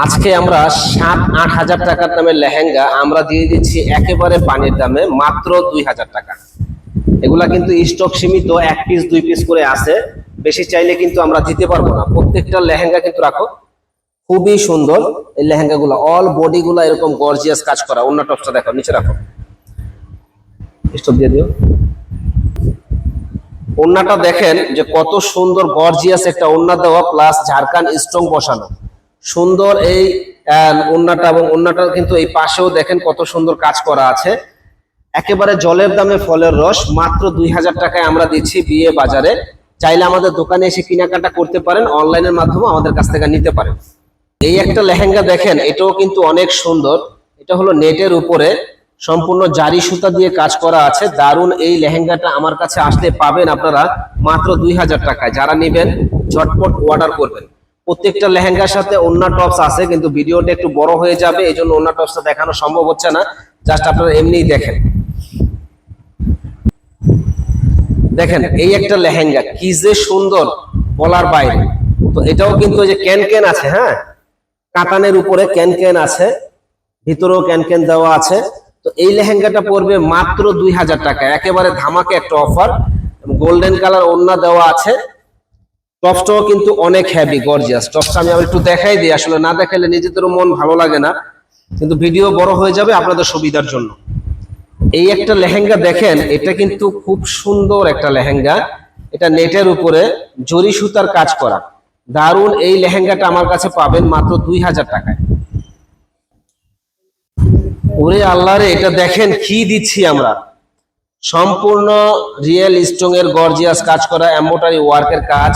আজকে আমরা সাত, আট হাজার টাকার দামের লেহেঙ্গা, আমরা দিয়ে দিচ্ছি একেবারে পানির দামে মাত্র দুই হাজার টাকা। এগুলা কিন্তু স্টক সীমিত, এক পিস দুই পিস করে আছে। বেশি চাইলে কিন্তু আমরা দিতে পারব না। প্রত্যেকটা লেহেঙ্গা কিন্তু রাখো। খুবই সুন্দর এই লেহেঙ্গা গুলা অল বডি গুলা এরকম গর্জিয়াস কাজ করা। অন্য টপসটা দেখো, নিচে রাখো। দিয়ে দিও। ওন্নাটা দেখেন যে কত সুন্দর গর্জিয়াস একটা ওন্না দেওয়া প্লাস ঝাড়খান স্ট্রং বসানো। সুন্দর এই ওন্নাটা এবং ওন্নাটা কিন্তু এই পাশেও দেখেন কত সুন্দর কাজ করা আছে। একেবারে জলের দামে ফলের রস, মাত্র দুই হাজার টাকায় আমরা দিচ্ছি বিয়ে বাজারে। চাইলে আমাদের দোকানে এসে কেনাকাটা করতে পারেন, অনলাইনের মাধ্যমে আমাদের কাছ থেকে নিতে পারেন। এই একটা লেহেঙ্গা দেখেন, এটাও কিন্তু অনেক সুন্দর। এটা হলো নেটের উপরে, সম্পূর্ণ জারি সুতা দিয়ে কাজ করা আছে। দারুণ এই লেহেঙ্গাটা আমার কাছে আসলে পাবেন আপনারা মাত্র দুই হাজার টাকায়। যারা নেবেন, ঝটপট অর্ডার করবেন। প্রত্যেকটা লেহেঙ্গার সাথে অন্য টপস আছে, কিন্তু ভিডিওটা একটু বড় হয়ে যাবে, এই জন্য অন্য টপসটা দেখানো সম্ভব হচ্ছে না। জাস্ট আপনারা এমনিই দেখেন। দেখেন, এই একটা লেহেঙ্গা, কি যে সুন্দর বলার বাইরে। তো এটাও কিন্তু যে ক্যান ক্যান আছে হ্যাঁ? কাতানের উপরে ক্যান ক্যান আছে, ভিতরেও ক্যান ক্যান দেওয়া আছে। তো এই লেহেঙ্গাটা পড়বে মাত্র দুই হাজার টাকা, একেবারে ধামাকে একটা অফার গোল্ডেন কালার ওন্না দেওয়া আছে। টপসটাও কিন্তু অনেক হ্যাভি গর্জিয়াস টপসটা আমি আবার একটু দেখাই দিই, আসলে না দেখাইলে নিজেদেরও মন ভালো লাগে না। কিন্তু ভিডিও বড় হয়ে যাবে আপনাদের সুবিধার জন্য। এই একটা লেহেঙ্গা দেখেন, এটা কিন্তু খুব সুন্দর একটা লেহেঙ্গা। এটা নেটের উপরে জরি সুতার কাজ করা। দারুণ এই লেহেঙ্গাটা আমার কাছে পাবেন মাত্র দুই হাজার টাকায়। ওরে আল্লাহরে এটা দেখেন কি দিচ্ছি আমরা। সম্পূর্ণ রিয়েল স্ট্রং এর গর্জিয়াস কাজ করা এম্বোটারি ওয়ার্কের কাজ।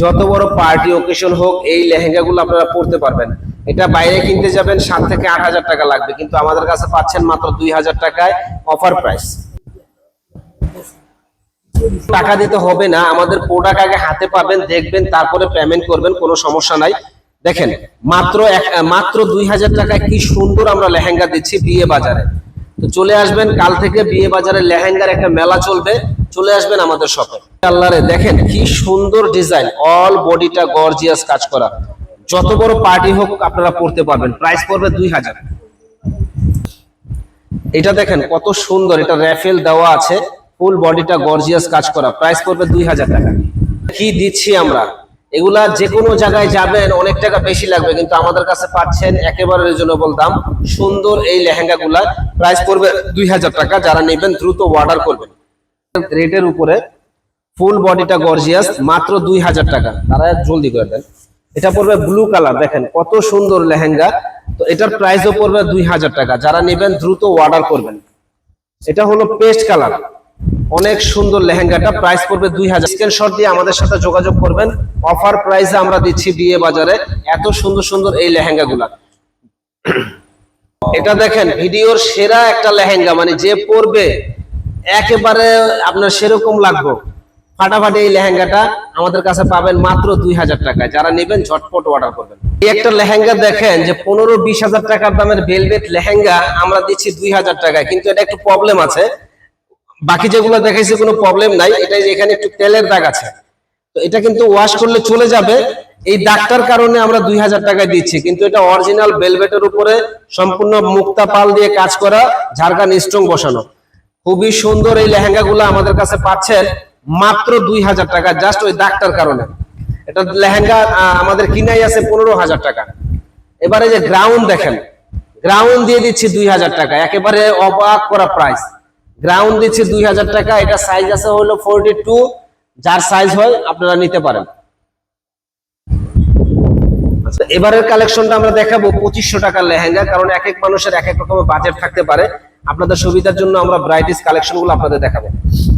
যত বড় পার্টি ওকেশন হোক, এই লেহেঙ্গাগুলো আপনারা পরতে পারবেন। এটা বাইরে কিনতে যাবেন, সাত থেকে আট হাজার টাকা লাগবে, কিন্তু আমাদের কাছে পাচ্ছেন মাত্র দুই হাজার টাকায় অফার প্রাইস টাকা দিতে হবে না, আমাদের প্রোডাক্ট আগে হাতে পাবেন, দেখবেন, তারপরে পেমেন্ট করবেন, কোনো সমস্যা নাই। দেখেন, মাত্র মাত্র দুই হাজার টাকায় কি সুন্দর আমরা লেহেঙ্গা দিচ্ছি বিয়ে বাজারে। তো চলে আসবেন, কাল থেকে বিয়ে বাজারে লেহেঙ্গার একটা মেলা চলবে, চলে আসবেন আমাদের শপে আল্লাহরে দেখেন কি সুন্দর ডিজাইন অল বডিটা গর্জিয়াস কাজ করা। যত বড় পার্টি হোক আপনারা পড়তে পারবেন প্রাইস পড়বে দুই হাজার। এটা দেখেন কত সুন্দর, এটা র্যাফেল দেওয়া আছে ফুল বডিটা গর্জিয়াস কাজ করা প্রাইস পড়বে দুই হাজার টাকা। কি দিচ্ছি আমরা? এগুলা যে কোনো জায়গায় যাবেন, অনেক টাকা বেশি লাগবে, কিন্তু আমাদের কাছে পাচ্ছেন একেবারে রিজনেবল দাম, সুন্দর এই লেহেঙ্গা গুলা প্রাইস পড়বে দুই হাজার টাকা, যারা নেবেন দ্রুত অর্ডার করবেন। রেটের উপরে ফুল বডিটা গর্জিয়াস মাত্র দুই হাজার টাকা। তারা জলদি করে দেন। এটা পড়বে ব্লু কালার দেখেন, কত সুন্দর লেহেঙ্গা। তো এটার প্রাইসও পড়বে দুই হাজার টাকা। যারা নেবেন, দ্রুত অর্ডার করবেন। এটা হলো পেস্ট কালার অনেক সুন্দর লেহেঙ্গাটা। প্রাইস পড়বে দুই হাজার। স্ক্রিনশট দিয়ে আমাদের সাথে যোগাযোগ করবেন। অফার প্রাইসে আমরা দিচ্ছি বিয়ে বাজারে। এত সুন্দর সুন্দর এই লেহেঙ্গা গুলা এটা দেখেন, ভিডিওর সেরা একটা লেহেঙ্গা। মানে যে পরবে, একেবারে আপনার সেরকম লাগবে। ফাটাফাটি এই লেহেঙ্গাটা আমাদের কাছে পাবেন মাত্র দুই হাজার টাকায়। যারা নেবেন, ঝটপট অর্ডার করবেন। এই একটা লেহেঙ্গা দেখেন যে পনেরো বিশ হাজার টাকার দামের ভেলভেট লেহেঙ্গা আমরা দিচ্ছি দুই হাজার টাকায়। কিন্তু এটা একটু প্রবলেম আছে। বাকি যেগুলো দেখাইছি কোনো প্রবলেম নাই। এটা এখানে একটু তেলের দাগ আছে। তো এটা কিন্তু ওয়াশ করলে চলে যাবে। এই দাগটার কারণে আমরা দুই হাজার টাকায় দিচ্ছি। কিন্তু এটা অরিজিনাল বেলভেটের উপরে সম্পূর্ণ মুক্তা পাল দিয়ে কাজ করা ঝাড়খান স্ট্রং বসানো। খুবই সুন্দর এই লেহেঙ্গা গুলো আমাদের কাছে পাচ্ছেন। মাত্র দুই হাজার টাকা জাস্ট ওই দাগটার কারণে। এটা লেহেঙ্গা আমাদের কিনাই আছে পনেরো হাজার টাকা। এবারে যে গ্রাউন্ড দেখেন গ্রাউন্ড দিয়ে দিচ্ছি দুই হাজার টাকা একেবারে অবাক করা প্রাইস গ্রাউন্ড দিচ্ছি দুই হাজার টাকা এটা সাইজ আছে হলো ফোরটি টু যার সাইজ হয় আপনারা নিতে পারেন। আচ্ছা, এবারের কালেকশনটা আমরা দেখাবো পঁচিশশো টাকার লেহেঙ্গা কারণ এক এক মানুষের এক এক রকমের বাজেট থাকতে পারে। আপনাদের সুবিধার জন্য আমরা ব্রাইটিস কালেকশনগুলো আপনাদের দেখাবো।